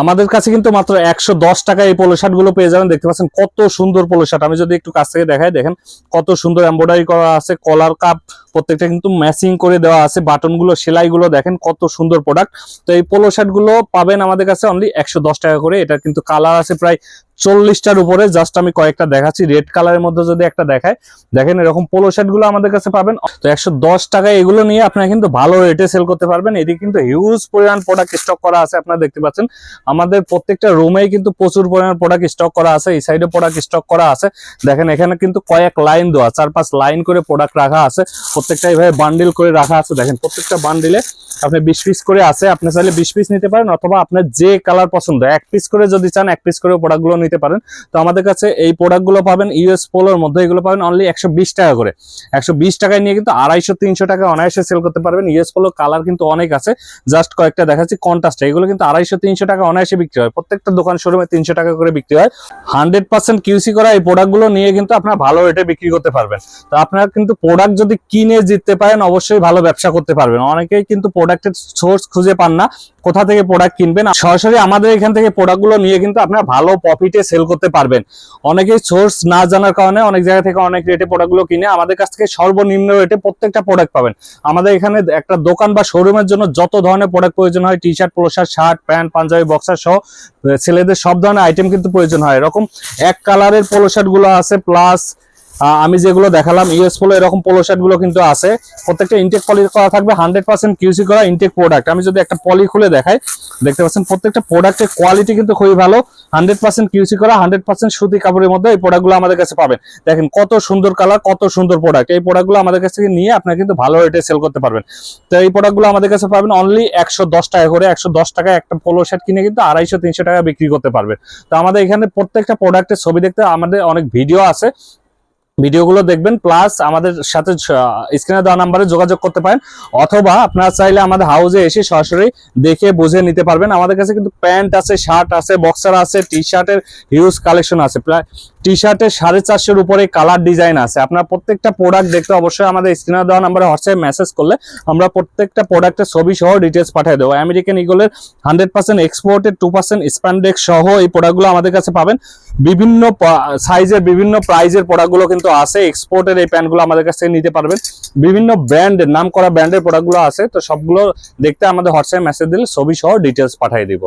আমাদের কাছে কিন্তু মাত্র একশো দশ টাকা এই পোলো শার্টগুলো পেয়ে যাবেন। দেখতে পাচ্ছেন কত সুন্দর পোলো শার্ট আমি যদি একটু কাছ থেকে দেখাই, দেখেন কত সুন্দর এম্ব্রয়ডারি করা আছে কলার কাপ প্রত্যেকটা কিন্তু ম্যাচিং করে দেওয়া আছে বাটনগুলো, সেলাই গুলো, দেখেন কত সুন্দর প্রোডাক্ট তো এই পোলো শার্টগুলো পাবেন আমাদের কাছে অনলি একশো দশ টাকা করে। এটা কিন্তু কালার আছে প্রায় চল্লিশটার উপরে জাস্ট আমি কয়েকটা দেখাচ্ছি। রেড কালারের মধ্যে যদি একটা দেখায় দেখেন এরকম পোলো শার্টগুলো আমাদের কাছে পাবেন। তো একশো দশ টাকায় এগুলো নিয়ে আপনারা কিন্তু ভালো রেটে সেল করতে পারবেন। এদিকে কিন্তু হিউজ পরিমাণ প্রোডাক্ট স্টক করা আছে, আপনারা দেখতে পাচ্ছেন। আমাদের প্রত্যেকটা রুমেই কিন্তু প্রচুর পরিমাণ প্রোডাক্ট স্টক করা আছে, এই সাইডে প্রোডাক্ট স্টক করা আছে। দেখেন এখানে কিন্তু কয়েক লাইন দেওয়া চার পাঁচ লাইন করে প্রোডাক্ট রাখা আছে। প্রত্যেকটা এইভাবে বান্ডিল করে রাখা আছে। দেখেন প্রত্যেকটা বান্ডিলে আপনি বিশ পিস করে আছে। আপনি চাইলে বিশ পিস নিতে পারেন, অথবা আপনার যে কালার পছন্দ, এক পিস করে যদি চান, এক পিস করে প্রোডাক্টগুলো নিতে পারেন। তো আমাদের কাছে এই প্রোডাক্টগুলো পাবেন ইউএস পোলোর মধ্যে। এগুলো পাবেন অনলি একশো বিশ টাকা করে। একশো বিশ টাকায় নিয়ে কিন্তু আড়াইশো, তিনশো টাকা অনায়াসে সেল করতে পারবেন। ইউএস পোলো কালার কিন্তু অনেক আছে। জাস্ট কয়েকটা দেখাচ্ছি কন্ট্রাস্ট এগুলো কিন্তু আড়াইশো, তিনশো টাকা অনায়াসে বিক্রি হয়। প্রত্যেকটা দোকান শোরুমে তিনশো টাকা করে বিক্রি হয়। হান্ড্রেড পার্সেন্ট কিউসি করা এই প্রোডাক্টগুলো নিয়ে কিন্তু আপনার ভালো রেটে বিক্রি করতে পারবেন। তো আপনার কিন্তু প্রোডাক্ট যদি কিনে জিততে পারেন, অবশ্যই ভালো ব্যবসা করতে পারবেন। অনেকেই কিন্তু প্রোডাক্টের সোর্স খুঁজে পান না। কোথা থেকে প্রোডাক্ট কিনবেন সরাসরি আমাদের এখান থেকে প্রোডাক্টগুলো নিয়ে কিন্তু আপনারা ভালো প্রফিটে সেল করতে পারবেন। অনেকেই সোর্স না জানার কারণে অনেক জায়গা থেকে অনেক রেটে প্রোডাক্টগুলো কিনে আমাদের কাছ থেকে সর্বনিম্ন রেটে প্রত্যেকটা প্রোডাক্ট পাবেন। আমাদের এখানে একটা দোকান বা শোরুমের জন্য যত ধরনের প্রোডাক্ট প্রয়োজন হয় টি শার্ট পোশাক শার্ট প্যান্ট পাঞ্জাবি বক্সার সহ, ছেলেদের সব ধরনের আইটেম কিন্তু প্রয়োজন হয়। এরকম এক কালারের পোলো শার্টগুলো আছে প্লাস আমি যেগুলো দেখালাম, ইউএস পোলো এরকম পোলো শার্টগুলো কিন্তু আছে। প্রত্যেকটা ইনটেক পলি করা থাকবে হান্ড্রেড পার্সেন্ট কিউসি করা ইনটেক প্রোডাক্ট আমি যদি একটা পলি খুলে দেখাই, দেখতে পাচ্ছেন প্রত্যেকটা প্রোডাক্টের কোয়ালিটি কিন্তু খুবই ভালো। হান্ড্রেড পার্সেন্ট কিউসি করা হান্ড্রেড পার্সেন্ট সুতি কাপড়ের মধ্যে এই প্রোডাক্টগুলো আমাদের কাছে পাবেন। দেখেন কত সুন্দর কালার কত সুন্দর প্রোডাক্ট এই প্রোডাক্টগুলো আমাদের কাছ থেকে নিয়ে আপনারা কিন্তু ভালো রেটে সেল করতে পারবেন। তো এই প্রোডাক্টগুলো আমাদের কাছে পাবেন অনলি একশো দশ টাকা করে। একশো দশ টাকায় একটা পোলো শার্ট কিনে কিন্তু আড়াইশো, তিনশো টাকা বিক্রি করতে পারবেন। তো আমাদের এখানে প্রত্যেকটা প্রোডাক্টের ছবি দেখতে আমাদের অনেক ভিডিও আছে। ভিডিওগুলো দেখবেন প্লাস আমাদের সাথে স্ক্রিনে দেওয়া নাম্বারে যোগাযোগ করতে পারেন, অথবা আপনারা চাইলে আমাদের হাউসে এসে সরাসরি দেখে বুঝে নিতে পারবেন। আমাদের কাছে কিন্তু প্যান্ট আছে শার্ট আছে বক্সার আছে টি শার্টের হিউজ কালেকশন আছে। প্রায় টি শার্টের সাড়ে চারশোর উপরে কালার ডিজাইন আছে। আপনার প্রত্যেকটা প্রোডাক্ট দেখতে অবশ্যই আমাদের স্ক্রিনে দেওয়া নাম্বারে হোয়াটসঅ্যাপ মেসেজ করলে আমরা প্রত্যেকটা প্রোডাক্টের ছবি সহ ডিটেলস পাঠিয়ে দেবো। আমেরিকান ইগলের হান্ড্রেড পার্সেন্ট এক্সপোর্টের টু পার্সেন্ট স্প্যান্ডেক্স সহ এই প্রোডাক্টগুলো আমাদের কাছে পাবেন। বিভিন্ন সাইজের বিভিন্ন প্রাইজের প্রোডাক্টগুলো কিন্তু আছে এক্সপোর্টের এই প্যান্টগুলো আমাদের কাছ থেকে নিতে পারবেন। বিভিন্ন ব্র্যান্ডের নাম করা ব্র্যান্ডের প্রোডাক্টগুলো আছে, তো সবগুলো দেখতে আমাদের হোয়াটসঅ্যাপ মেসেজ দিলে ছবি সহ ডিটেলস পাঠিয়ে দিব।